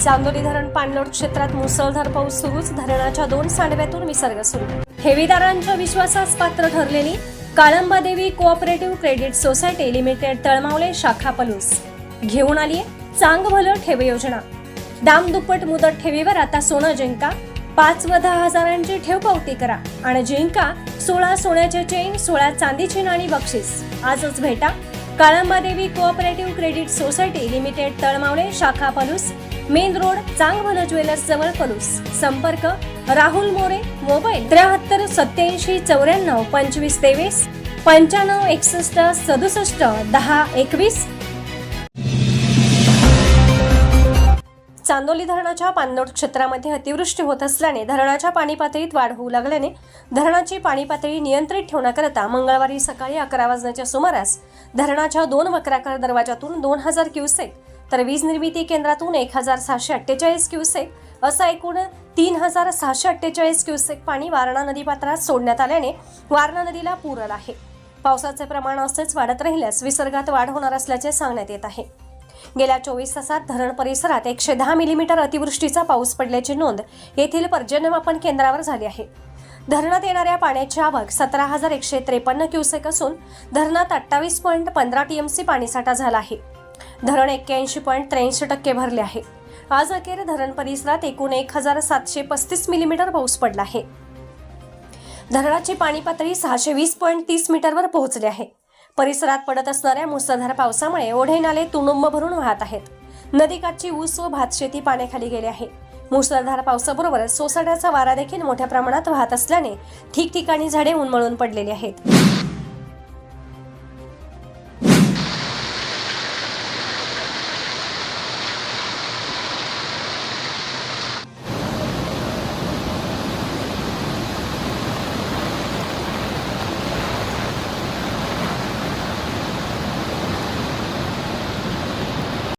चांदोली धरण पाणलोट क्षेत्रात मुसळधार पाऊस सुरूच. धरणाच्या दोन सांडव्यातून विसर्ग सुरू. ठेवीदारांच्या विश्वासास पात्र ठरलेली Kalamba Devi cooperative credit society limited Talmavale शाखा पलूस. घेऊन आली चांग भलं ठेव योजना. दाम दुप्पट मुदत ठेवीवर आता सोनं जिंका. पाच व दहा हजारांची ठेव पावती करा आणि जिंका सोळा सोन्याचे चेन सोळा चांदीची नाणी बक्षीस. आजच भेटा. Kalamba Devi cooperative credit society limited Talmavale शाखा Palus main road Changbhal jewellers जवळ पलूस. संपर्क राहुल मोरे मोबाईल त्र्याहत्तर सत्याऐंशी चौऱ्याण्णव पंचवीस तेवीस पंच्याण्णव एकसष्ट सदुसष्ट दहा एकवीस चांदोली धरणाच्या पाणलोट क्षेत्रामध्ये अतिवृष्टी होत असल्याने धरणाच्या पाणी पातळीत वाढ होऊ लागल्याने धरणाची पाणी पातळी नियंत्रित ठेवण्याकरता मंगळवारी सकाळी अकरा वाजण्याच्या सुमारास धरणाच्या दोन वक्राकार दरवाजातून दोन हजार क्युसेक तर वीज निर्मिती केंद्रातून एक हजार सहाशे अठ्ठेचाळीस क्युसेक असं एकूण तीन हजार सहाशे अठ्ठेचाळीस क्युसेक पाणी वारणा नदीपात्रात सोडण्यात आल्याने वारणा नदीला पूर आला आहे. पावसाचे प्रमाण असेच वाढत राहिल्यास विसर्गात वाढ होणार असल्याचे सांगण्यात येत आहे. गेल्या चोवीस तासात धरण परिसरात एकशे दहा मिलीमीटर अतिवृष्टीचा पाऊस पडल्याची नोंद येथील पर्जन्यमापन केंद्रावर झाली आहे. धरणात येणाऱ्या पाण्याची आवक सतरा हजार एकशे त्रेपन्न क्युसेक असून धरणात अठ्ठावीस पॉईंट पंधरा टीएमसी पाणीसाठा झाला आहे. धरण एक्क्याऐंशी पॉईंट त्र्याऐंशी टक्के भरले आहे. आज अखेर धरण परिसरात एकूण एक हजार सातशे पस्तीस मिलीमीटर पाऊस पडला आहे. धरणाची पाणी पातळी सहाशे वीस पॉईंट तीस मीटरवर पोहोचली आहे. परिसरात पडत असणाऱ्या मुसळधार पावसामुळे ओढे नाले तुडुंब भरून वाहत आहेत. नदीकाठची ऊस व भात शेती पाण्याखाली गेली आहे. मुसळधार पावसाबरोबरच सोसाट्याचा वारा देखील मोठ्या प्रमाणात वाहत असल्याने ठिकठिकाणी झाडे उन्मळून पडलेली आहेत.